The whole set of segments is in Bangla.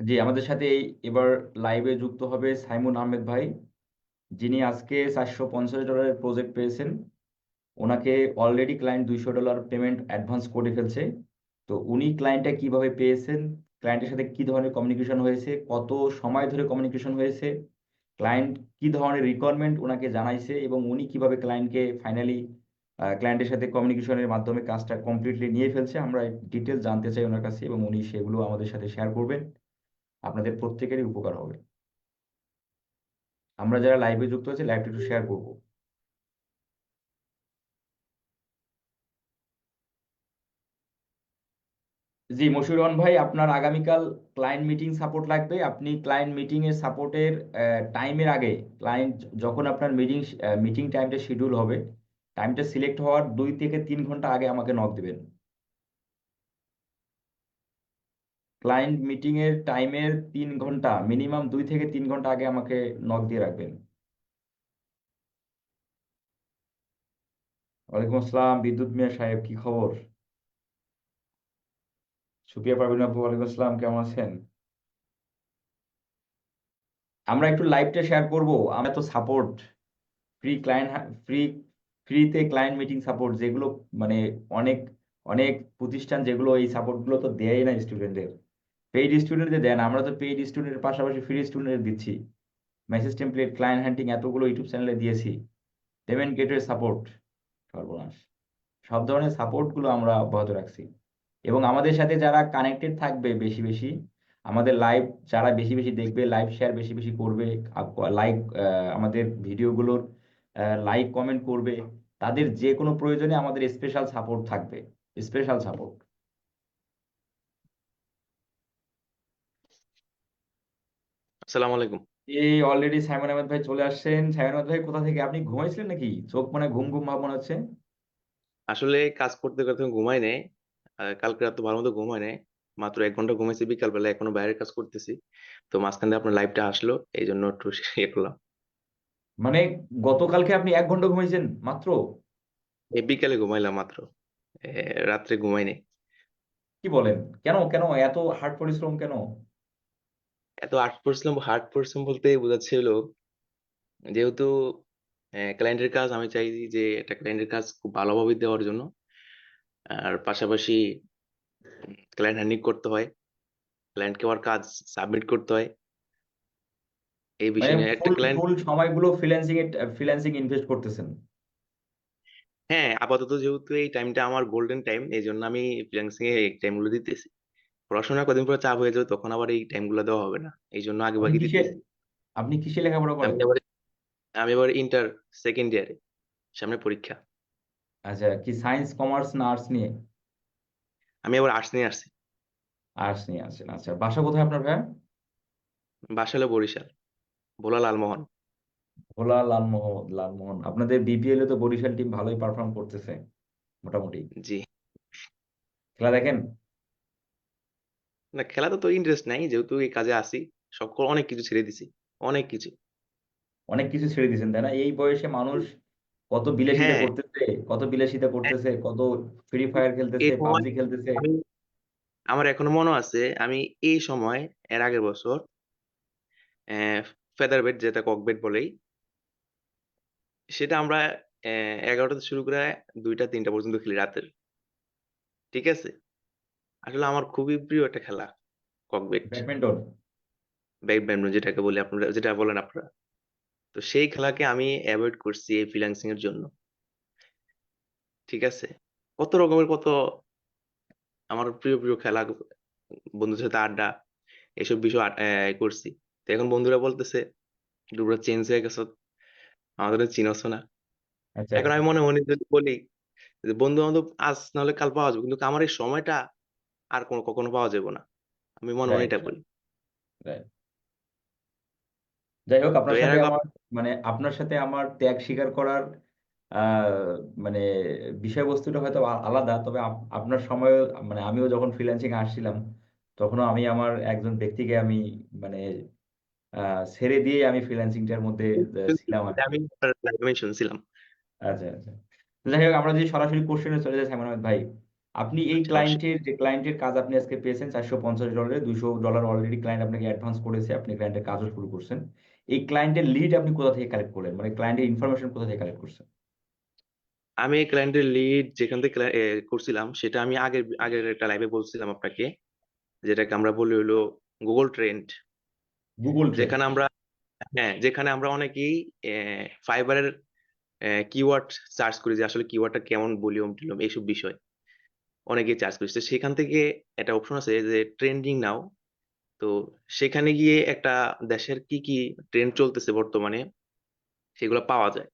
জি, আমাদের সাথে এই এবার লাইভে যুক্ত হবে সাইমুন আহমেদ ভাই। যিনি আজকে চারশো পঞ্চাশ ডলারের প্রজেক্ট পেয়েছেন। ওনাকে অলরেডি ক্লায়েন্ট দুইশো ডলার পেমেন্ট অ্যাডভান্স করে ফেলছে। তো উনি ক্লায়েন্টটা কীভাবে পেয়েছেন? ক্লায়েন্টের সাথে কি ধরনের কমিউনিকেশন হয়েছে? কত সময় ধরে কমিউনিকেশন হয়েছে? ক্লায়েন্ট কি ধরনের রিকোয়ারমেন্ট ওনাকে জানাইছে? এবং উনি কীভাবে ক্লায়েন্টকে ফাইনালি ক্লায়েন্টের সাথে কমিউনিকেশনের মাধ্যমে কাজটা কমপ্লিটলি নিয়ে ফেলছে? আমরা ডিটেলস জানতে চাই ওনার কাছে এবং উনি সেগুলো আমাদের সাথে শেয়ার করবেন। আপনাদের প্রত্যেকেরই উপকার হবে। আমরা যারা লাইভে যুক্ত আছি লাইভটা একটু শেয়ার করব। জি, মশিউর রহমান ভাই, আপনার আগামীকাল ক্লায়েন্ট মিটিং সাপোর্ট লাগবে। আপনি ক্লায়েন্ট মিটিং এর সাপোর্টের টাইমের আগে ক্লায়েন্ট যখন আপনার মিটিং মিটিং টাইমটা শিডিউল হবে টাইমটা সিলেক্ট হওয়ার দুই থেকে তিন ঘণ্টা আগে আমাকে নক দিবেন। ক্লায়েন্ট মিটিং এর টাইমের তিন ঘণ্টা, মিনিমাম দুই থেকে তিন ঘণ্টা আগে আমাকে নক দিয়ে রাখবেন। ওয়ালাইকুম আসসালাম, বিদ্যুৎ মিয়া সাহেব, কি খবর? সুপিয়া পারভিন আপু, ওয়ালাইকুম আসসালাম, কেমন আছেন? আমরা একটু লাইভটা শেয়ার করব। আমরা তো সাপোর্ট ফ্রি ক্লায়েন্ট ফ্রি ফ্রিতে ক্লায়েন্ট মিটিং সাপোর্ট যেগুলো মানে অনেক অনেক প্রতিষ্ঠান যেগুলো এই সাপোর্টগুলো তো দেয় না স্টুডেন্টদের পেইড স্টুডেন্টদের দেন, আমরা তো পেইড স্টুডেন্টের পাশাপাশি ফ্রি স্টুডেন্টের দিচ্ছি। মেসেজ টেমপ্লেট ক্লায়েন্ট হ্যান্ডিং এতগুলো ইউটিউব চ্যানেলে দিয়েছি। পেমেন্ট গেটের সাপোর্ট সর্বনাশ। সব ধরনের সাপোর্টগুলো আমরা অব্যাহত রাখছি। এবং আমাদের সাথে যারা কানেক্টেড থাকবে বেশি বেশি, আমাদের লাইভ যারা বেশি বেশি দেখবে লাইভ শেয়ার বেশি বেশি করবে লাইক আমাদের ভিডিওগুলোর লাইক কমেন্ট করবে, তাদের যে কোনো প্রয়োজনে আমাদের স্পেশাল সাপোর্ট থাকবে। স্পেশাল সাপোর্ট আসসালামু আলাইকুম। এই অলরেডি সাইমন আহমেদ ভাই চলে আসছেন। সাইমন আহমেদ ভাই কোথা থেকে? আপনি ঘুমাইছিলেন নাকি? চোখ মানে ঘুম ঘুম ভাব মনে হচ্ছে। আসলে কাজ করতে করতে ঘুমাই নেই। আহ, কালকে রাত তো ভালো মতো ঘুমাই নেই। মাত্র এক ঘণ্টা ঘুমাইছি বিকাল বেলা এখনও বাইরের কাজ করতেছি। তো মাঝখানে আপনার লাইভটা আসলো এই জন্য একটু ইয়ে করলাম। মানে গতকালকে আপনি এক ঘণ্টা ঘুমাইছেন মাত্র? এই বিকালে ঘুমাইলাম মাত্র। এ, রাত্রে ঘুমাই নেই। কি বলেন? কেন কেন? এত হার্ড পরিশ্রম কেন? এত আর্ট পরিশ্রম হার্ড পরিশ্রম বলতে বোঝাচ্ছিল যেহেতু ক্লায়েন্টের কাজ আমি চাই যে একটা ক্লায়েন্টের কাজ খুব ভালোভাবে দেওয়ার জন্য। আর পাশাপাশি ক্লায়েন্ট হ্যান্ডলিং করতে হয় ক্লায়েন্টকে আবার কাজ সাবমিট করতে হয়। এই মানে বিষয় একটা ক্লায়েন্ট ফুল সময়গুলো ফ্রিল্যান্সিং এ ফ্রিল্যান্সিং ইনভেস্ট করতেছেন। হ্যাঁ আপাতত যেহেতু এই টাইমটা আমার গোল্ডেন টাইম এই জন্য আমি ফ্রিল্যান্সিং এ এই টাইমগুলো দিতেছি। পড়াশোনা কদিন পরে চাপ হয়ে যাবে তখন আবার এই টাইমগুলো দেওয়া হবে না। এই জন্য আগে ভাগে কিসে আপনি কিসে লেখাপড়া আমি করেন আমি এবার ইন্টার সেকেন্ড ইয়ারে সামনে পরীক্ষা। আচ্ছা কি সায়েন্স কমার্স না আর্টস নিয়ে? আমি এবার আর্টস নিয়ে আসছি। আর্টস নিয়ে আছেন আচ্ছা। বাসা কোথায় আপনার ভাইয়া? বাসা হলো বরিশাল ভোলা লালমোহন। ভোলা লালমোহন লালমোহন। আপনাদের বিপিএল এ তো বরিশাল টিম ভালোই পারফর্ম করতেছে মোটামুটি। জি। খেলা দেখেন? না খেলাতে তো ইন্টারেস্ট নাই যেহেতু এই কাজে আসি সব অনেক কিছু ছেড়ে দিছি অনেক কিছু। অনেক কিছু ছেড়ে দিয়েছেন তাই না? এই বয়সে মানুষ কত বিলাসিতা হ্যাঁ। করতেছে কত বিলাসিতা করতেছে কত ফ্রি ফায়ার খেলতেছে পাবজি খেলতেছে। আমার এখনও মনে আছে আমি এই সময় এর আগের বছর ফেদার বেড যেটা কক ককবেট বলেই সেটা আমরা আহ, এগারোটাতে শুরু করে দুইটা তিনটা পর্যন্ত খেলি রাতের। ঠিক আছে? আসলে আমার খুবই প্রিয় একটা খেলা ককবেট। ব্যাডমিন্টন। ব্যাডমিন্টন যেটাকে বলি আপনারা যেটা বলেন আপনারা। তো সেই খেলাকে আমি অ্যাভয়েড করছি এই ফ্রিল্যান্সিং এর জন্য। ঠিক আছে? কত রকমের কত আমার প্রিয় প্রিয় খেলা বন্ধুদের সাথে আড্ডা এসব বিষয় করছি। তো এখন বন্ধুরা বলতেছে তোমরা চেঞ্জ হয়ে গেছো আমাদের চিনছ না। আচ্ছা। এখন আমি মনে মনে যদি বলি যে বন্ধু বান্ধব আজ নাহলে কাল পাওয়া যাবে কিন্তু আমার এই সময়টা আর কোনো কখনো পাওয়া যাবে না। আমি মনে মনে এটা বলি। যাই হোক আপনার সাথে আমার মানে আপনার সাথে আমার ত্যাগ স্বীকার করার মানে বিষয়বস্তুটা হয়তো আলাদা। তবে আপনার সময় মানে আমিও যখন ফ্রিল্যান্সিং আসছিলাম তখনও আমি আমার একজন ব্যক্তিকে আমি মানে ছেড়ে দিয়ে আমি ফ্রিল্যান্সিংটার মধ্যে ছিলাম আমি শুনছিলাম। আচ্ছা আচ্ছা। যাই হোক আমরা যদি সরাসরি কোশ্চেনে চলে যাই সাইমন আহমেদ ভাই আপনি এই ক্লায়েন্টের যে ক্লায়েন্টের কাজ আপনি আজকে পেয়েছেন চারশো পঞ্চাশ ডলারে দুইশো ডলার অলরেডি ক্লায়েন্ট আপনাকে অ্যাডভান্স করেছে আপনি ক্লায়েন্টের কাজও শুরু করছেন। এই ক্লায়েন্টের লিড আপনি কোথা থেকে কালেক্ট করলেন? মানে ক্লায়েন্টের ইনফরমেশন কোথা থেকে কালেক্ট করছেন? আমি এই ক্লায়েন্টের লিড যেখান থেকে করছিলাম সেটা আমি আগের আগের একটা লাইভে বলছিলাম আপনাকে যেটাকে আমরা বলি হলো গুগল ট্রেন্ড গুগল যেখানে আমরা হ্যাঁ যেখানে আমরা অনেকেই ফাইবারের কিওয়ার্ড সার্চ করি যে আসলে কিওয়ার্ডটা কেমন ভলিউম টিলিউম এইসব বিষয়। অনেকেই চার্জ করি। তো সেখান থেকে একটা অপশন আছে যে ট্রেন্ডিং নাও তো সেখানে গিয়ে একটা দেশের কি কি ট্রেন্ড চলতেছে বর্তমানে, সেগুলো পাওয়া যায়।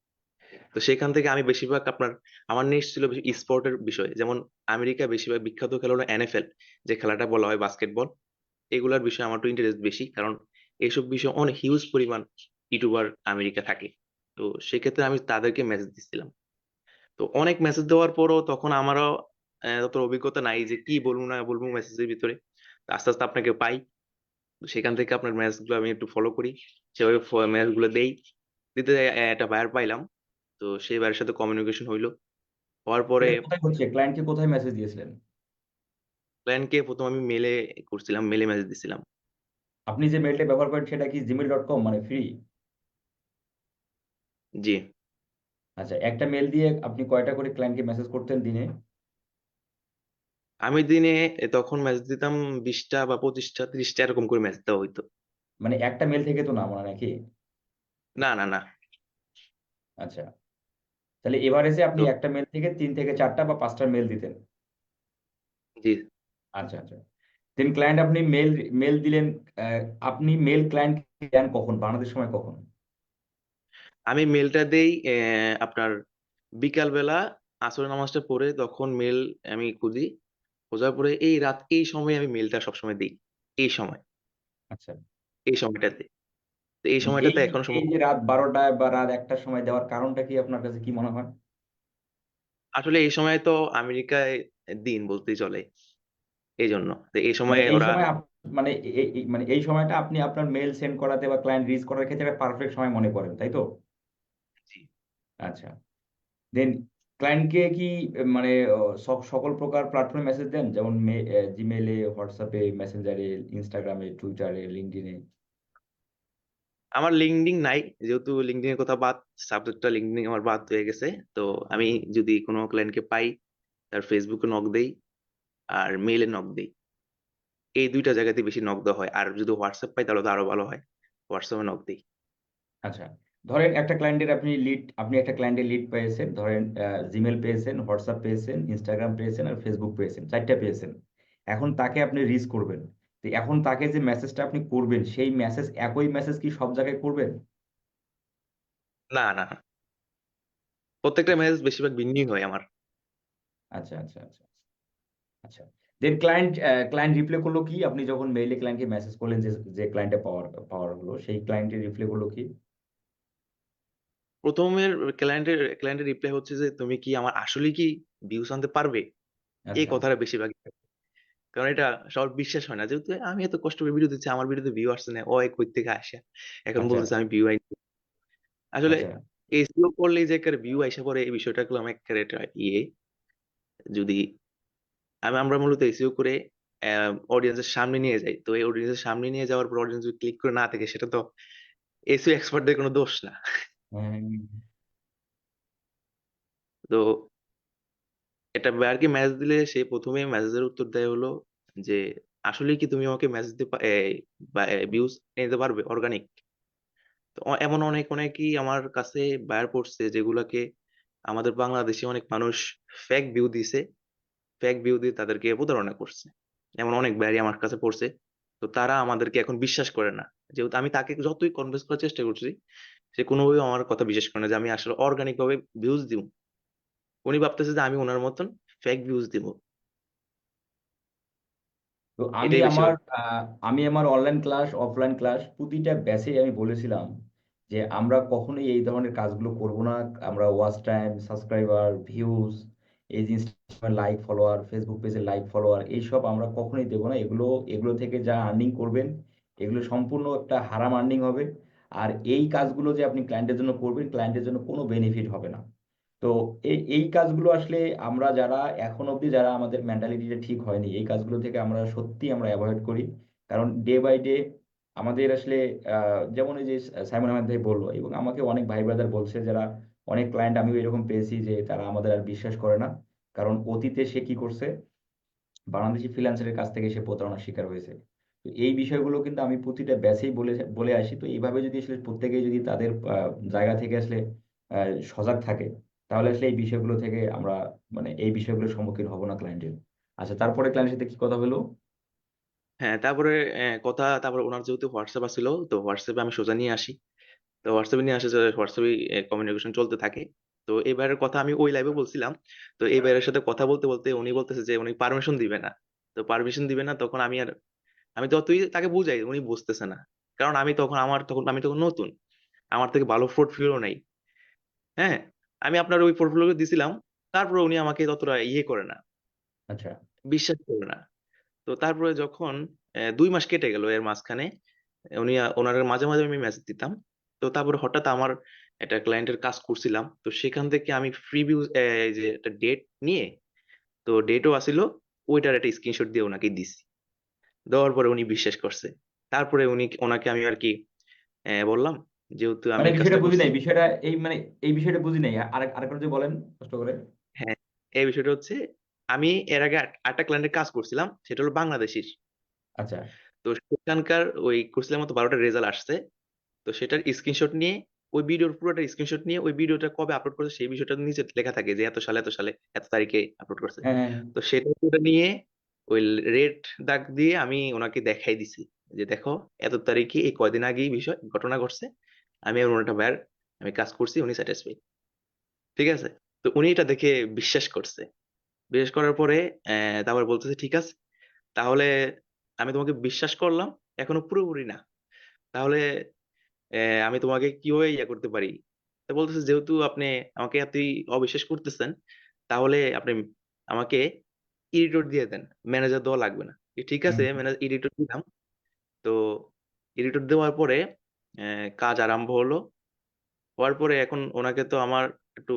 তো সেখান থেকে আমি বেশিরভাগ আপনার, আমার নেক্সট ছিল স্পোর্টের বিষয়। যেমন আমেরিকা বেশিরভাগ বিখ্যাত খেলা হলো এনএফএল যে খেলাটা বলা হয় বাস্কেটবল এগুলার বিষয়ে আমার একটু ইন্টারেস্ট বেশি। কারণ এইসব বিষয়ে অনেক হিউজ পরিমাণ ইউটিউবার আমেরিকা থাকে। তো সেক্ষেত্রে আমি তাদেরকে মেসেজ দিচ্ছিলাম তো অনেক মেসেজ দেওয়ার পরও তখন আমারও অত অভিজ্ঞতা নাই যে কি বলব না বলব মেসেজের ভিতরে। আস্তে আস্তে আপনাকে পাই। তো সেখান থেকে আপনার ম্যাচগুলো আমি একটু ফলো করি। সেভাবে ম্যাচগুলো দেই। দিতে একটা বায়ার পাইলাম। তো সেই বায়ারের সাথে কমিউনিকেশন হইল। হওয়ার পরে ক্লায়েন্টকে কোথায় মেসেজ দিয়েছিলেন? ক্লায়েন্টকে প্রথম আমি মেলে করছিলাম মেলে মেসেজ দিছিলাম। আপনি যে মেলটা ব্যবহার করেন সেটা কি জিমেল ডট কম মানে ফ্রি জি। আচ্ছা একটা মেল দিয়ে আপনি কয়টা করে ক্লায়েন্টকে মেসেজ করতেন দিনে? আমি দিনে তখন ম্যাচ দিতাম বিশটা বা পঁচিশটা ত্রিশটা এরকম করে ম্যাচ দেওয়া হইতো। মানে একটা মেল থেকে তো না মনে নাকি? না না না। আচ্ছা। তাহলে এভারেজে আপনি একটা মেল থেকে তিন থেকে চারটা বা পাঁচটা মেল দিতেন। জি। আচ্ছা আচ্ছা। দেন ক্লায়েন্ট আপনি মেল মেল দিলেন আপনি মেল ক্লায়েন্ট দেন কখন? বাংলাদেশ সময় কখন? আমি মেলটা দেই আপনার বিকাল বেলা আসরের নামাজটা পড়ে তখন মেল আমি খুঁজি। খোঁজার পরে এই রাত এই সময় আমি মেলটা সবসময় দিই। এই সময়। আচ্ছা। এই সময়টাতে। তো এই সময়টাতে এখনও এই যে রাত বারোটায় বা রাত একটার সময় দেওয়ার কারণটা কি আপনার কাছে কি মনে হয়? আসলে এই সময় তো আমেরিকায় দিন বলতেই চলে। এই জন্য তো এই মানে সময়ে এই ওরা সময় আপ- মানে এই এই- মানে এই সময়টা আপনি আপনার মেল সেন্ড করাতে বা ক্লায়েন্ট রিচ করার ক্ষেত্রে পারফেক্ট সময় মনে করেন তাই তো? জি। আচ্ছা। দেন ক্লায়েন্টকে কি মানে সব- সকল প্রকার প্ল্যাটফর্মে মেসেজ দেন? যেমন জিমেলে হোয়াটসঅ্যাপে মেসেঞ্জারে ইনস্টাগ্রামে টুইটারে লিঙ্কডইনে আমার লিঙ্কডিন নাই যেহেতু লিঙ্কডিনের কথা বাদ সাবজেক্টটা লিঙ্কডিন আমার বাদ হয়ে গেছে। তো আমি যদি কোনো ক্লায়েন্টকে পাই তার ফেসবুকে নক দেই আর মেইলে নক দেই। এই দুইটা জায়গাতে বেশি নক দেওয়া হয়। আর যদি হোয়াটসঅ্যাপ পাই তাহলে তো আরও ভালো হয়। হোয়াটসঅ্যাপে নক দেই। আচ্ছা। ধরেন একটা ক্লায়েন্টের আপনি লিড আপনি একটা ক্লায়েন্টের লিড পেয়েছেন ধরেন জিমেল পেয়েছেন হোয়াটসঅ্যাপ পেয়েছেন ইনস্টাগ্রাম পেয়েছেন আর ফেসবুক পেয়েছেন চারটা পেয়েছেন। এখন তাকে আপনি রিচ করবেন। তো এখন তাকে যে মেসেজটা আপনি করবেন সেই মেসেজ একই মেসেজ কি সব জায়গায় করবেন? না না। প্রত্যেকটা মেসেজ বেশিরভাগ ভিন্নই হয় আমার। আচ্ছা আচ্ছা আচ্ছা আচ্ছা। দেন ক্লায়েন্ট ক্লায়েন্ট রিপ্লে করল কি? আপনি যখন মেইলে ক্লায়েন্টকে মেসেজ করলেন যে যে ক্লায়েন্টে পাওয়ার পাওয়ার হলো সেই ক্লায়েন্টের রিপ্লে করল কি? প্রথমের ক্লায়েন্টের ক্লায়েন্টের রিপ্লাই হচ্ছে যে তুমি কি আমার আসলে কি ভিউস আনতে পারবে? এই আচ্ছা কথাটা বেশিরভাগ। কারণ এটা সবার বিশ্বাস হয় না। যেহেতু আমি এত কষ্ট করে ভিডিও দিচ্ছি আমার ভিডিওতে ভিউ আসছে না ও কই থেকে আসে। এখন আচ্ছা। বলতেছে আমি ভিউ আইনি। আসলে আচ্ছা। এসইও করলেই যে একটা ভিউ আইসা পরে এই বিষয়টা গুলো আমার একটা একটা ইয়ে। যদি আমি আমরা মূলত এসইও করে অডিয়েন্সের সামনে নিয়ে যাই তো এই অডিয়েন্সের সামনে নিয়ে যাওয়ার পর অডিয়েন্স যদি ক্লিক করে না থাকে সেটা তো এসইও এক্সপার্টদের কোনো দোষ না। তো এটা বায়ারকে ম্যাচ দিলে সে প্রথমে মেসেজের উত্তর দেয় হলো যে আসলে কি তুমি আমাকে মেসেজ দিতে ভিউজ নিতে পারবে অর্গানিক তো এমন অনেক, অনেকই আমার কাছে বায়ার পড়ছে যেগুলাকে আমাদের বাংলাদেশে অনেক মানুষ ফেক ভিউ দিছে ফেক ভিউ দিয়ে তাদেরকে প্রতারণা করছে। এমন অনেক বায়ারই আমার কাছে পড়ছে। তো তারা আমাদেরকে এখন বিশ্বাস করে না। যেহেতু আমি তাকে যতই কনভিন্স করার চেষ্টা করছি সে কোনোভাবে আমার কথা বিশ্বাস করে না যে আমি আসলে অর্গানিক ভাবে ভিউজ দিব। উনি ভাবতেছে যে আমি ওনার মতন ফেক ভিউজ দিব। তো আমি আমার আমি আমার অনলাইন ক্লাস অফলাইন ক্লাস প্রতিটা ব্যাচে আমি বলেছিলাম যে আমরা কখনোই এই ধরনের কাজগুলো করব না। আমরা ওয়াচ টাইম সাবস্ক্রাইবার ভিউজ এই ইনস্টাগ্রামের লাইক ফলোয়ার ফেসবুক পেজের লাইক ফলোয়ার এইসব আমরা কখনোই দেবো না। এগুলো এগুলো থেকে যা আর্নিং করবেন এগুলো সম্পূর্ণ একটা হারাম আর্নিং হবে। আর এই কাজগুলো যে আপনি ক্লায়েন্টের জন্য করবেন ক্লায়েন্টের জন্য কোনো বেনিফিট হবে না। তো এই এই কাজগুলো আসলে আমরা যারা এখন অবধি যারা আমাদের মেন্টালিটিটা ঠিক হয়নি, এই কাজগুলো থেকে আমরা সত্যি আমরা অ্যাভয়েড করি। কারণ ডে বাই ডে আমাদের আসলে যেমন এই যে সাইমন আহমেদ ভাই বলল, এবং আমাকে অনেক ভাই ব্রাদার বলছে, যারা অনেক ক্লায়েন্ট আমিও এরকম পেয়েছি যে তারা আমাদের আর বিশ্বাস করে না। কারণ অতীতে সে কি করছে? বাংলাদেশি ফ্রিল্যান্সারের কাছ থেকে সে প্রতারণার শিকার হয়েছে। তো এই বিষয়গুলো কিন্তু আমি প্রতিটা ব্যাচেই বলে বলে আসি। তো এইভাবে যদি আসলে প্রত্যেকেই যদি তাদের জায়গা থেকে আসলে সজাগ থাকে, তাহলে আসলে এই বিষয়গুলো থেকে আমরা মানে এই বিষয়গুলোর সম্মুখীন হব না ক্লায়েন্টের আচ্ছা তারপরে ক্লায়েন্টের সাথে কি কথা হলো? হ্যাঁ তারপরে কথা, তারপরে ওনার যেহেতু হোয়াটসঅ্যাপ আছিল, তো হোয়াটসঅ্যাপে আমি সোজা নিয়ে আসি। তো হোয়াটসঅ্যাপে নিয়ে আসে হোয়াটসঅ্যাপে কমিউনিকেশন চলতে থাকে। তো এবারের কথা আমি ওই লাইভে বলছিলাম। তো এবারের সাথে কথা বলতে বলতে উনি বলতেছে যে উনি পারমিশন দিবে না। তো পারমিশন দিবে না, তখন আমি আর আমি যতই তাকে বুঝাই উনি বুঝতেছে না। কারণ আমি তখন আমার তখন আমি তখন নতুন। আমার থেকে ভালো পোর্টফোলিও নাই। হ্যাঁ? আমি আপনার ওই পোর্টফোলিও দিছিলাম তারপরে উনি আমাকে ততটা ইয়ে করে না। আচ্ছা। বিশ্বাস করে না। তো তারপরে যখন দুই মাস কেটে গেল এর মাঝখানে উনি ওনার মাঝে মাঝে আমি মেসেজ দিতাম। তো তারপরে হঠাৎ আমার একটা ক্লায়েন্টের কাজ করছিলাম। তো সেখান থেকে আমি প্রিভিউ যে একটা ডেট নিয়ে তো ডেটও আসিল ওইটার একটা স্ক্রিনশট দিয়ে ওনাকে দিছি। দেওয়ার পরে উনি বিশ্বাস করছে। তারপরে উনি ওনাকে আমি আর কি বললাম যেহেতু আমি মানে বিষয়টা বুঝি নাই বিষয়টা এই মানে এই বিষয়টা বুঝি নাই। আরেক আরেকবার যদি বলেন কষ্ট করে। হ্যাঁ এই বিষয়টা হচ্ছে আমি এর আগে আটটা ক্লায়েন্টের কাজ করছিলাম সেটা হলো বাংলাদেশির। আচ্ছা। তো সেখানকার ওই করছিলাম মতো বারোটা রেজাল্ট আসছে। তো সেটার স্ক্রিনশট নিয়ে ওই ভিডিওর পুরোটা স্ক্রিনশট নিয়ে ওই ভিডিওটা কবে আপলোড করছে সেই বিষয়টা নিচে লেখা থাকে যে এত সালে এত সালে এত তারিখে আপলোড করছে। হ্যাঁ হ্যাঁ। তো সেটা নিয়ে ওই রেড দাগ দিয়ে আমি ওনাকে দেখাই দিছি। যে দেখো, এত তারিখে এই কয়দিন আগেই বিষয়, ঘটনা ঘটছে, আমি ওনাটা ভাইয়ার, আমি কাজ করছি, উনি স্যাটিসফাই ঠিক আছে? তো উনি এটা দেখে বিশ্বাস করছে। বিশ্বাস করার পরে তারপর বলতেছে, ঠিক আছে, তাহলে আমি তোমাকে বিশ্বাস করলাম, এখনও পুরোপুরি না। তাহলে আমি তোমাকে কীভাবে ইয়ে করতে পারি? তো বলতেছে, যেহেতু আপনি আমাকে এতই অবিশ্বাস করতেছেন, তাহলে আপনি আমাকে এডিটর দিয়ে দেন ম্যানেজার দেওয়া লাগবে না। ঠিক আছে ম্যানেজার এডিটর দিলাম। তো এডিটর দেওয়ার পরে কাজ আরম্ভ হলো। হওয়ার পরে এখন ওনাকে তো আমার একটু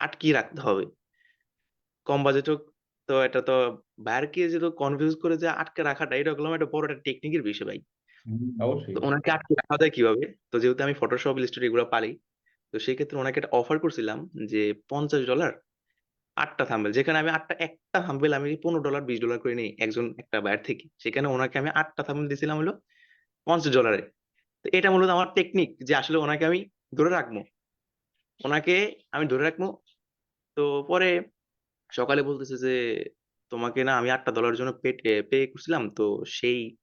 আটকিয়ে রাখতে হবে। কম বাজেটও তো এটা তো বাইরকে যেহেতু কনফিউজ করে যে আটকে রাখাটা এটা হলো একটা বড় একটা টেকনিকের বিষয় ভাই। তো ওনাকে আটকে রাখা যায় কীভাবে? তো যেহেতু আমি ফটোশপ ইলাস্ট্রেটর এগুলো পারি তো সেই ক্ষেত্রে ওনাকে একটা অফার করছিলাম যে পঞ্চাশ ডলার আটটা থাম্বেল যেখানে আমি আটটা, একটা থাম্বেল আমি পনেরো ডলার বিশ ডলার করে নিই একজন একটা বায়ার থেকে। সেখানে ওনাকে আমি আটটা থাম্বেল দিয়েছিলাম হলো পঞ্চাশ ডলারে তো এটা মূলত আমার টেকনিক যে আসলে ওনাকে আমি ধরে রাখব। ওনাকে আমি ধরে রাখব। তো পরে সকালে বলতেছে যে, তোমাকে না আমি আটটা ডলারের জন্য পে পে করছিলাম, তো সেই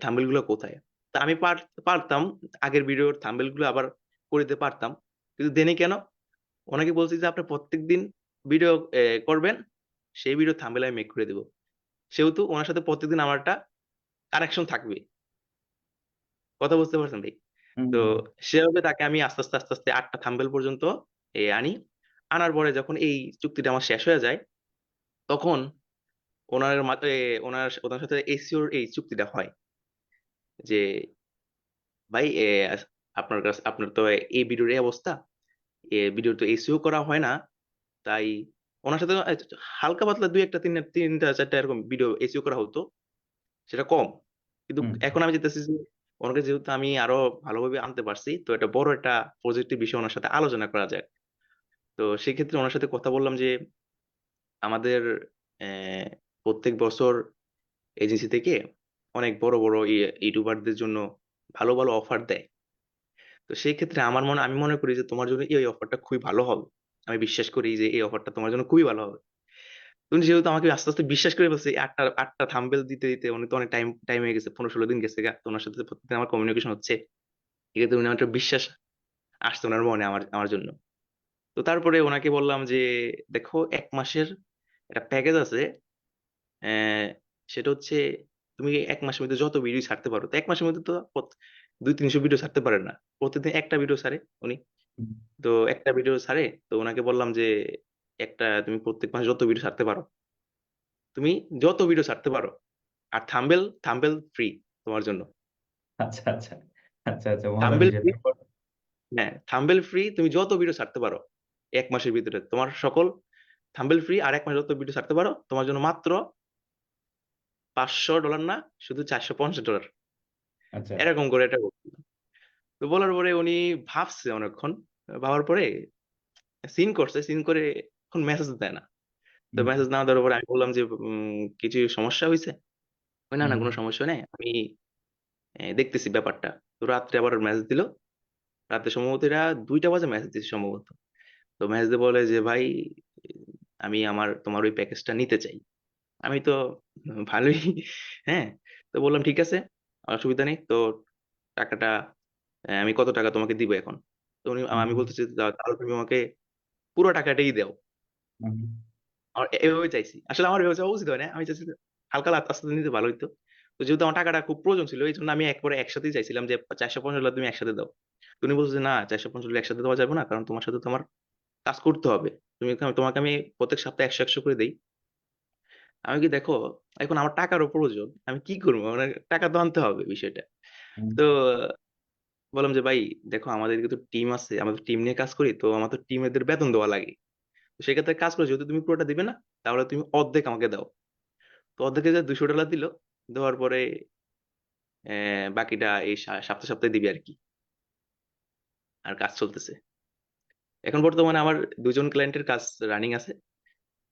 থাম্বেলগুলো কোথায়? তা আমি পার- পারতাম, আগের ভিডিওর থাম্বেলগুলো আবার করে দিতে পারতাম। কিন্তু দেনি কেন? ওনাকে বলছি যে আপনি প্রত্যেকদিন ভিডিও করবেন সেই ভিডিও থাম্বেল আমি মেক করে দেবো। সেহেতু ওনার সাথে প্রত্যেকদিন আমার একটা কানেকশন থাকবে। কথা বুঝতে পারছেন ভাই? তো সেভাবে তাকে আমি আস্তে আস্তে আস্তে আস্তে আটটা থাম্বেল পর্যন্ত এ, আনি। আনার পরে যখন এই চুক্তিটা আমার শেষ হয়ে যায় তখন ওনার ওনার ওনার সাথে এসিওর এই চুক্তিটা হয়। যে ভাই আপনার কাছে আপনার তো এই ভিডিওর এই অবস্থা। এ ভিডিও তো এসিও করা হয় না। তাই ওনার সাথে হালকা পাতলা দুই একটা তিন তিনটা চারটা এরকম ভিডিও এসিও করা হতো। সেটা কম। কিন্তু এখন আমি যেতেছি যে ওনাকে যেহেতু আমি আরও ভালোভাবে আনতে পারছি তো এটা বড় একটা পজিটিভ বিষয় ওনার সাথে আলোচনা করা যায় তো সেক্ষেত্রে ওনার সাথে কথা বললাম যে আমাদের আহ, প্রত্যেক বছর এজেন্সি থেকে অনেক বড় বড় ইউটিউবারদের জন্য ভালো ভালো অফার দেয়। তো সেই ক্ষেত্রে আমার মনে আমি মনে করি যে তোমার জন্য এই অফারটা খুবই ভালো হবে। আমি বিশ্বাস করি যে এই অফারটা তোমার জন্য খুবই ভালো হবে। তুমি যেহেতু আমাকে আস্তে আস্তে বিশ্বাস করে বলছে আটটা আটটা থাম্বেল দিতে দিতে উনি তো অনেক টাইম টাইম হয়ে গেছে, পনেরো ষোলো দিন গেছে গা তো ওনার সাথে প্রত্যেকদিন আমার কমিউনিকেশন হচ্ছে। এক্ষেত্রে উনি আমার বিশ্বাস আসছে ওনার মনে আমার আমার জন্য। তো তারপরে ওনাকে বললাম যে, দেখো, এক মাসের একটা প্যাকেজ আছে সেটা হচ্ছে তুমি এক মাসের মধ্যে যত ভিডিও ছাড়তে পারো, তো এক মাসের মধ্যে তো দুই, তিনশো ভিডিও ছাড়তে পারে না। প্রতিদিন একটা ভিডিও ছাড়ে উনি। তো একটা ভিডিও ছাড়ে তো ওনাকে বললাম যে একটা তুমি প্রত্যেক মাসে যত ভিডিও ছাড়তে পারো তুমি যত ভিডিও ছাড়তে পারো আর থাম্বেল থাম্বেল ফ্রি তোমার জন্য। আচ্ছা আচ্ছা আচ্ছা আচ্ছা থাম্বেল ফ্রি হ্যাঁ থাম্বেল ফ্রি তুমি যত ভিডিও ছাড়তে পারো এক মাসের ভিতরে। তোমার সকল থাম্বনেল ফ্রি আর এক মাস যত ভিডিও ছাড়তে পারো তোমার জন্য মাত্র পাঁচশো ডলার না শুধু চারশো পঞ্চাশ ডলার আচ্ছা। এরকম করে এটা তো বলার পরে উনি ভাবছে অনেকক্ষণ ভাবার পরে সিন করছে সিন করে এখন মেসেজ দেয় না। তো মেসেজ না দেওয়ার পরে আমি বললাম যে কিছু সমস্যা হয়েছে না না কোনো সমস্যা নেই। আমি দেখতেছি ব্যাপারটা। তো রাত্রে আবার মেসেজ দিল। রাতে সম্ভবত এরা দুইটা বাজে মেসেজ দিচ্ছে সম্ভবত। তো মেসেজ দিয়ে বলে যে ভাই আমি আমার তোমার ওই প্যাকেজটা নিতে চাই। আমি তো ভালোই হ্যাঁ? তো বললাম ঠিক আছে অসুবিধা নেই। তো টাকাটা আমি কত টাকা তোমাকে দিব এখন? তো উনি আমি বলতেছি "তা- তাহলে তুমি আমাকে পুরো টাকাটাই দাও। এভাবে চাইছি। আসলে আমার এভাবে চাওয়া উচিত হয় না। আমি চাইছি হালকা আস্তে আস্তে নিতে ভালো হইতো। তো যেহেতু আমার টাকাটা খুব প্রয়োজন ছিল এই জন্য আমি একবারে একসাথেই চাইছিলাম যে চারশো পঞ্চাশ তুমি একসাথে দাও। তুমি বলছো যে না চারশো পঞ্চাশ একসাথে দেওয়া যাবে না কারণ তোমার সাথে তোমার কাজ করতে হবে। তুমি তোমাকে আমি প্রত্যেক সপ্তাহে একশো একশো করে দেই। আমি কি দেখো এখন আমার টাকারও প্রয়োজন আমি কি করব? মানে টাকা তো আনতে হবে বিষয়টা। তো বললাম যে, ভাই, দেখো আমাদের তো টিম আছে, আমাদের টিম নিয়ে কাজ করি, তো আমার তো টিমেদের বেতন দেওয়া লাগে। তো সেক্ষেত্রে কাজ করে, যেহেতু তুমি পুরোটা দিবে না, তাহলে তুমি অর্ধেক আমাকে দাও। তো অর্ধেকে যে দুশো ডলার দিল, দেওয়ার পরে বাকিটা এই সপ্তাহে সপ্তাহে দিবি আর কি। আর কাজ চলতেছে। এখন বর্তমানে আমার দুজন ক্লায়েন্টের কাজ রানিং আছে।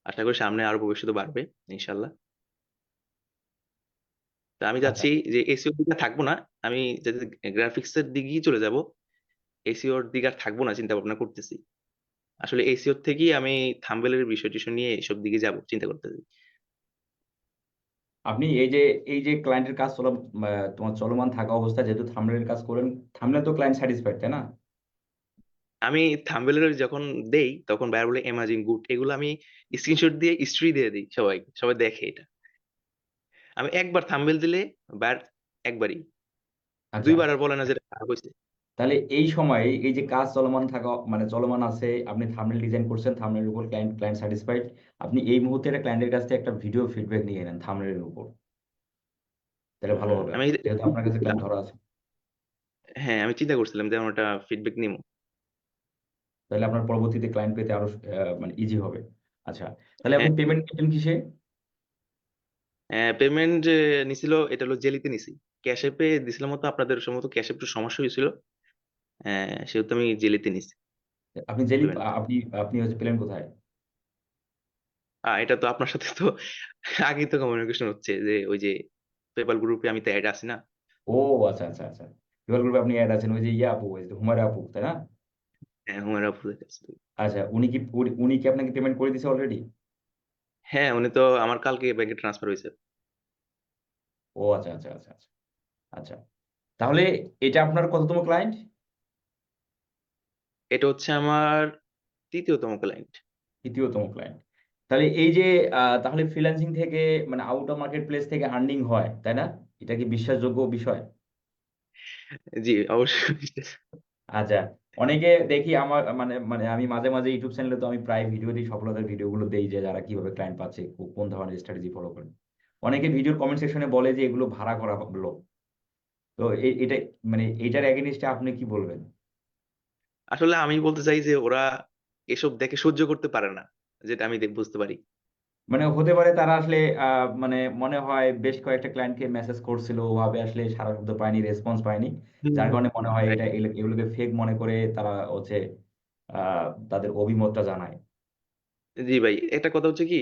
আশা করি সামনে আরও ভবিষ্যতে বাড়বে, ইনশাল্লাহ। আমি আচ্ছা। যাচ্ছি যে এসিও দিকে থাকব না। আমি যাতে গ্রাফিক্স এর দিকেই চলে যাব এসিওর দিকে আর থাকব না চিন্তা ভাবনা করতেছি। আসলে এসিওর থেকেই আমি থাম্বেলের বিষয় টিষয় নিয়ে এসব দিকে যাব চিন্তা করতেছি। আপনি এই যে এই যে ক্লায়েন্টের কাজ চল তোমার চলমান থাকা অবস্থায় যেহেতু থাম্বনেলের কাজ করেন থাম্বনেল তো ক্লায়েন্ট স্যাটিসফাইড তাই না? আমি থাম্বেলের যখন দেই তখন বাইরে বলে এমাজিং গুড এগুলো আমি স্ক্রিনশট দিয়ে হিস্ট্রি দিয়ে দিই সবাই সবাই দেখে এটা। আমি একবার থাম্বেল দিলে বার একবারই। আচ্ছা। দুইবার আর বলে না খারাপ হয়েছে। তাহলে এই সময় এই যে কাজ চলমান থাকা মানে চলমান আছে আপনি থাম্বনেল ডিজাইন করছেন থাম্বনেলের উপর ক্লায়েন্ট ক্লায়েন্ট স্যাটিসফাইড আপনি এই মুহূর্তে একটা ক্লায়েন্টের কাছ থেকে একটা ভিডিও ফিডব্যাক নিয়ে নেন থাম্বনেলের উপর। তাহলে ভালো হবে। আমি যেহেতু আপনার কাছে ক্লায়েন্ট ধরা আছে। হ্যাঁ আমি চিন্তা করছিলাম যে একটা ফিডব্যাক নিবো। তাহলে আপনার পরবর্তীতে ক্লায়েন্ট পেতে আরও মানে ইজি হবে। আচ্ছা। তাহলে আপনি হ্যাঁ। পেমেন্ট করবেন কিসে? পেমেন্ট যে নিছিল এটা হলো জেলিতে নিছি। ক্যাশ অ্যাপে দিছিলাম মতো আপনাদের সম্ভবত ক্যাশ একটু সমস্যা হয়েছিল। সেহেতু আমি জেলিতে নিছি। আপনি জেলি আপনি আপনি হচ্ছে পেলেন কোথায়? এটা তো আপনার সাথে তো আগে তো কমিউনিকেশন হচ্ছে যে ওই যে পেপাল গ্রুপে আমি তো অ্যাড আছি না। ও আচ্ছা আচ্ছা আচ্ছা। পেপাল গ্রুপে আপনি অ্যাড আছেন ওই যে ইয়া আপু ওই যে আপু তাই না? হ্যাঁ আপুদের কাছে। আচ্ছা উনি কি উনি- উনি কি আপনাকে পেমেন্ট করে দিয়েছে অলরেডি হ্যাঁ উনি তো আমার কালকে ব্যাংকে ট্রান্সফার হয়েছে। ও আচ্ছা আচ্ছা আচ্ছা আচ্ছা আচ্ছা। তাহলে এটা আপনার কততম ক্লায়েন্ট এটা হচ্ছে আমার তৃতীয়তম ক্লায়েন্ট তৃতীয়তম ক্লায়েন্ট তাহলে এই যে তাহলে ফ্রিল্যান্সিং থেকে মানে আউট অফ মার্কেট প্লেস থেকে আর্নিং হয় তাই না? এটা কি বিশ্বাসযোগ্য বিষয়? জি অবশ্যই আচ্ছা অনেকে দেখি আমার মানে মানে আমি মাঝে মাঝে ইউটিউব চ্যানেলে তো আমি প্রায় ভিডিও দিই, সফলতার ভিডিওগুলো দেই যে যারা কীভাবে ক্লায়েন্ট পাচ্ছে কোন ধরনের স্ট্র্যাটেজি ফলো করেন অনেকে ভিডিওর কমেন্ট সেকশনে বলে যে এগুলো ভাড়া করা লোক। তো এটা মানে এটার এগেনিস্টে আপনি কি বলবেন? আসলে আমি বলতে চাই যে ওরা এসব দেখে সহ্য করতে পারে না, যেটা আমি বুঝতে পারি। মানে হতে পারে তারা আসলে মানে মনে হয় বেশ কয়েকটা ক্লায়েন্টকে মেসেজ করছিল ওভাবে আসলে সারা শব্দ পায়নি রেসপন্স পায়নি। যার কারণে মনে হয় এটা এগুলোকে ফেক মনে করে তারা হচ্ছে তাদের অভিমতটা জানায়। জি ভাই একটা কথা হচ্ছে কি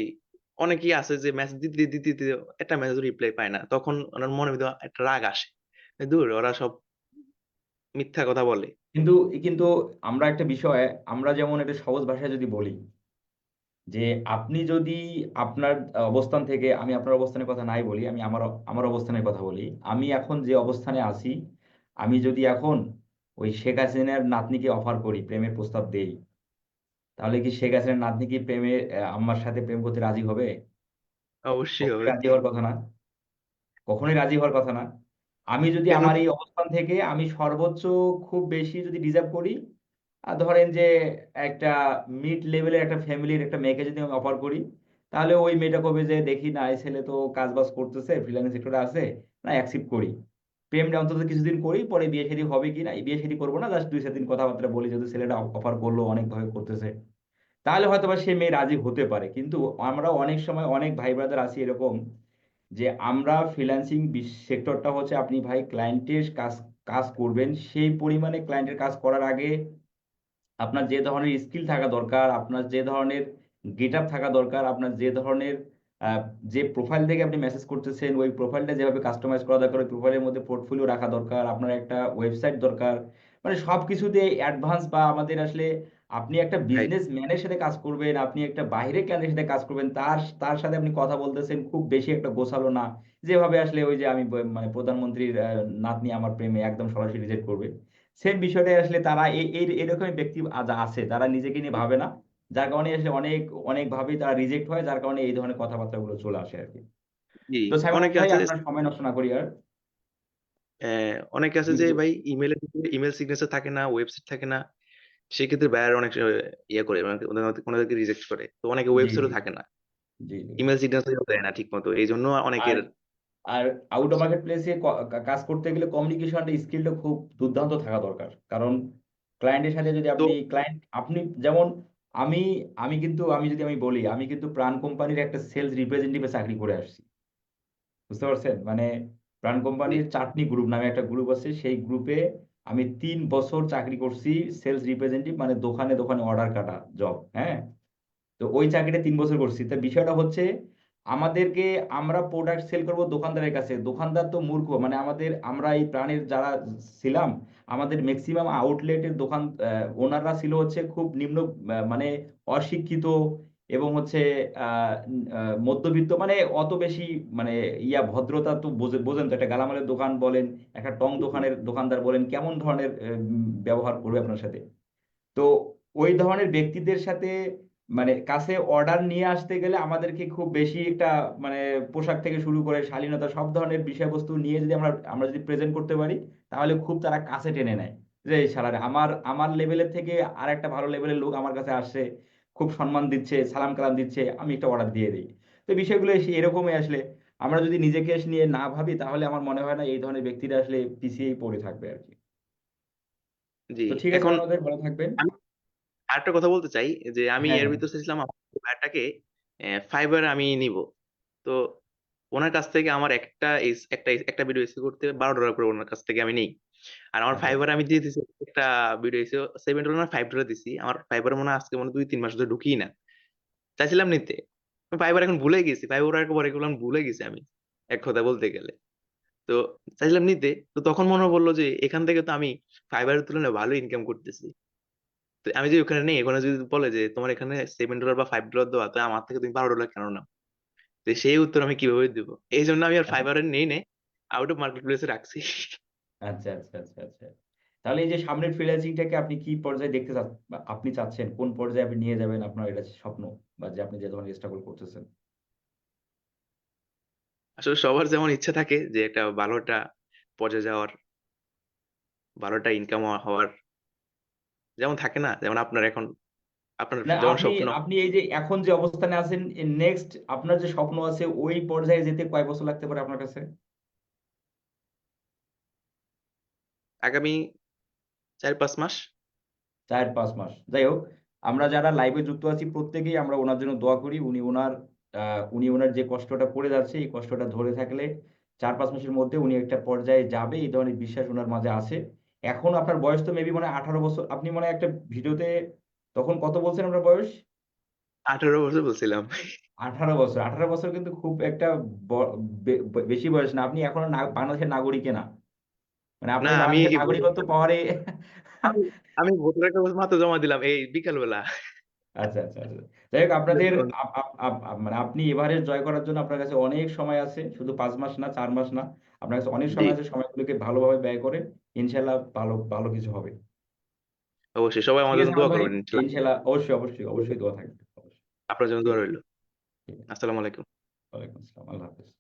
অনেকেই আছে যে মেসেজ দিতে দিতে দিতে দিতে একটা মেসেজ রিপ্লাই পায় না। তখন ওনার মনের ভিতরে একটা রাগ আসে। দূর ওরা সব মিথ্যা কথা বলে। কিন্তু কিন্তু আমরা একটা বিষয় আমরা যেমন একটা সহজ ভাষায় যদি বলি যে আপনি যদি আপনার অবস্থান থেকে আমি আপনার অবস্থানের কথা নাই বলি আমি আমার আমার অবস্থানের কথা বলি আমি এখন যে অবস্থানে আছি আমি যদি এখন ওই শেখ হাসিনার নাতনিকে অফার করি প্রেমের প্রস্তাব দেই তাহলে কি শেখ হাসিনার নাতনি কি প্রেমে আমার সাথে প্রেম করতে রাজি হবে? অবশ্যই হবে। রাজি হওয়ার কথা না। কখনোই রাজি হওয়ার কথা না। আমি যদি আমার এই অবস্থান থেকে আমি সর্বোচ্চ খুব বেশি যদি ডিজার্ভ করি ধরেন যে একটা মিড লেভেলের একটা ফ্যামিলির একটা মেয়েকে যদি আমি অফার করি, তাহলে ওই মেয়েটা কবে যে দেখি, না, এই ছেলে তো কাজ বাজ করতেছে ফ্রিল্যান্স সেক্টরে আছে, না অ্যাকসেপ্ট করি। প্রেমটা অন্তত কিছুদিন করি, পরে বিয়ে শাদী হবে কি না বিয়ে শাদী করব না জাস্ট দুই চার দিন কথাবার্তা বলি যদি ছেলেটা অফার করল অনেকভাবে করতেছে। তাহলে হয়তো বা সে মেয়ে রাজি হতে পারে, কিন্তু আমরা অনেক সময় অনেক ভাই ব্রাদার আছি এরকম যে আমরা ফ্রিল্যান্সিং সেক্টরটা হচ্ছে আপনি ভাই ক্লায়েন্টের কাজ কাজ করবেন, সেই পরিমাণে ক্লায়েন্টের কাজ করার আগে আপনার যে ধরনের স্কিল থাকা দরকার আপনার যে ধরনের গেট আপ থাকা দরকার আপনার যে ধরনের যে প্রোফাইল থেকে আপনি মেসেজ করতেছেন ওই প্রোফাইলটা যেভাবে কাস্টমাইজ করা দরকার ওই প্রোফাইলের মধ্যে পোর্টফোলিও রাখা দরকার আপনার একটা ওয়েবসাইট দরকার মানে সব কিছুতে অ্যাডভান্স বা আমাদের আসলে আপনি একটা বিজনেস ম্যানের সাথে কাজ করবেন আপনি একটা বাইরে ক্লায়েন্টের সাথে কাজ করবেন তার তার সাথে আপনি কথা বলতেছেন খুব বেশি একটা গোছালো না। যেভাবে আসলে ওই যে আমি মানে প্রধানমন্ত্রীর নাতনি আমার প্রেমে একদম সরাসরি রিজেক্ট করবে। সেম বিষয়টাই আসলে তারা এই এরকমই ব্যক্তি আছে তারা নিজেকে নিয়ে ভাবে না। যার কারণে আসলে অনেক অনেক ভাবে তারা রিজেক্ট হয় যার কারণে এই ধরনের কথাবার্তা গুলো চলে আসে আর কি। তো সাইমন ভাই আপনার সময় নষ্ট না করি আর? অনেকে আছে যে ভাই ইমেলে ইমেল সিগনেচার থাকে না ওয়েবসাইট থাকে না সেক্ষেত্রে বায়ার অনেক ইয়ে করে মানে ওনাদের- ওনাদেরকে রিজেক্ট করে। তো অনেকে ওয়েবসাইটও থাকে না। ইমেল সিগনেচার দেয় না ঠিক মতো এই জন্য অনেকের আর আউট অফ মার্কেট প্লেসে কাজ করতে গেলে কমিউনিকেশনটা স্কিলটা খুব দুর্দান্ত থাকা দরকার। কারণ ক্লায়েন্টের সাথে যদি আপনি ক্লায়েন্ট আপনি যেমন আমি আমি কিন্তু আমি যদি আমি বলি আমি কিন্তু প্রাণ কোম্পানির একটা সেলস রিপ্রেজেন্টেটিভে চাকরি করে আসছি। বুঝতে পারছেন? মানে প্রাণ কোম্পানির চাটনি গ্রুপ নামে একটা গ্রুপ আছে সেই গ্রুপে আমি তিন বছর চাকরি করছি সেলস রিপ্রেজেন্টেটিভ মানে দোকানে দোকানে অর্ডার কাটা জব হ্যাঁ? তো ওই চাকরিটা তিন বছর করছি। তা বিষয়টা হচ্ছে আমাদেরকে আমরা প্রোডাক্ট সেল করব দোকানদারের কাছে। দোকানদার তো মূর্খ মানে আমাদের, আমরা এই প্রাণীর যারা ছিলাম, আমাদের ম্যাক্সিমাম আউটলেটের দোকান ওনাররা ছিল হচ্ছে খুব নিম্ন মানে অশিক্ষিত এবং হচ্ছে মধ্যবিত্ত মানে অত বেশি মানে ইয়া, ভদ্রতা তো বোঝে- বোঝেন তো, একটা গালামালের দোকান বলেন, একটা টং দোকানের দোকানদার বলেন, কেমন ধরনের ব্যবহার করবে আপনার সাথে? তো ওই ধরনের ব্যক্তিদের সাথে মানে কাছে অর্ডার নিয়ে আসতে গেলে আমাদেরকে খুব বেশি একটা মানে পোশাক থেকে শুরু করে শালীনতা সব ধরনের বিষয়বস্তু নিয়ে যদি আমরা আমরা যদি প্রেজেন্ট করতে পারি তাহলে খুব তারা কাছে টেনে নেয়। যে শালারে আমার আমার লেভেলের থেকে আর একটা ভালো লেভেলের লোক আমার কাছে আসছে খুব সম্মান দিচ্ছে সালাম কালাম দিচ্ছে আমি একটা অর্ডার দিয়ে দিই। তো বিষয়গুলো এসে এরকমই আসলে আমরা যদি নিজেকে নিয়ে না ভাবি তাহলে আমার মনে হয় না এই ধরনের ব্যক্তিরা আসলে পিছিয়েই পড়ে থাকবে আর কি। তো ঠিক আছে আমাদের ভালো থাকবেন। আরেকটা কথা বলতে চাই যে আমি হ্যাঁ। এর ভিতর চাইছিলাম ভাইয়াটাকে ফাইবার আমি নিব। তো ওনার কাছ থেকে আমার একটা একটা একটা ভিডিও এসে করতে বারো ডলার করে ওনার কাছ থেকে আমি নেই। আর আমার আচ্ছা। ফাইবার আমি দিয়ে দিছি একটা ভিডিও এসে সেভেন ডলার না ফাইভ ডলার দিছি। আমার ফাইবার মনে আজকে মনে দুই তিন মাস ধরে ঢুকিই না। চাইছিলাম নিতে। ফাইবার এখন ভুলে গেছি। ফাইবার এগুলো আমি ভুলে গেছি আমি এক কথা বলতে গেলে। তো চাইছিলাম নিতে। তো তখন মনে পড়ল যে এখান থেকে তো আমি ফাইবারের তুলনায় ভালো ইনকাম করতেছি। তো আমি যদি ওখানে নেই ওখানে যদি বলে যে তোমার এখানে সেভেন ডলার বা ফাইভ ডলার দেওয়া তো আমার থেকে তুমি বারো ডলার কেন না তো সেই উত্তর আমি কীভাবে দিব? এই জন্য আমি আর ফাইবারে নেই নে আউট অফ মার্কেট প্লেসে রাখছি। আচ্ছা আচ্ছা আচ্ছা আচ্ছা। তাহলে এই যে সামনের ফ্রিল্যান্সিংটাকে আপনি কি পর্যায়ে দেখতে আপনি চাচ্ছেন? কোন পর্যায়ে আপনি নিয়ে যাবেন আপনার এটা স্বপ্ন বা যে আপনি যে ধরনের স্ট্রাগল করতেছেন? আসলে সবার যেমন ইচ্ছা থাকে যে একটা ভালো একটা পর্যায়ে যাওয়ার ভালোটা ইনকাম হওয়ার যেমন থাকে না যেমন আপনার এখন আপনার যেমন স্বপ্ন। আপনি এই যে এখন যে অবস্থানে আছেন নেক্সট আপনার যে স্বপ্ন আছে ওই পর্যায়ে যেতে কয় বছর লাগতে পারে আপনার কাছে? আগামী চার পাঁচ মাস। চার পাঁচ মাস। যাই হোক আমরা যারা লাইভে যুক্ত আছি প্রত্যেকেই আমরা ওনার জন্য দোয়া করি। উনি ওনার আহ, উনি ওনার যে কষ্টটা করে যাচ্ছে এই কষ্টটা ধরে থাকলে চার পাঁচ মাসের মধ্যে উনি একটা পর্যায়ে যাবে। এই ধরনের বিশ্বাস ওনার মাঝে আছে। এখন আপনার বয়স তো মেবি মানে আঠারো বছর আপনি মানে একটা ভিডিওতে তখন কত বলছেন আপনার বয়স? আঠারো বছর বলছিলাম। আঠারো বছর আঠারো বছর কিন্তু খুব একটা বেশি বয়স না আপনি এখনও বাংলাদেশের নাগরিকে না। মানে আপনার আমি নাগরিকত্ব পাওয়ারে আমি ভোটার কাগজ মাত্র জমা দিলাম এই বিকাল বেলা আচ্ছা আচ্ছা আচ্ছা। যাই হোক আপনাদের আপ- আপ- আপ- আপ- মানে আপনি এভারেস্ট জয় করার জন্য আপনার কাছে অনেক সময় আছে শুধু পাঁচ মাস না চার মাস না আপনার কাছে অনেক সময় আছে সময়গুলোকে ভালোভাবে ব্যয় করে। ইনশাল্লাহ ভালো ভালো কিছু হবে। অবশ্যই সবাই আমাদের জন্য দোয়া করবেন ইনশাল্লাহ ইনশাল্লাহ অবশ্যই অবশ্যই অবশ্যই দোয়া থাকবে। অবশ্যই আপনার জন্য দোয়া রইল। আসসালামু আলাইকুম। ওয়ালাইকুম আসসালাম আল্লাহ হাফেজ।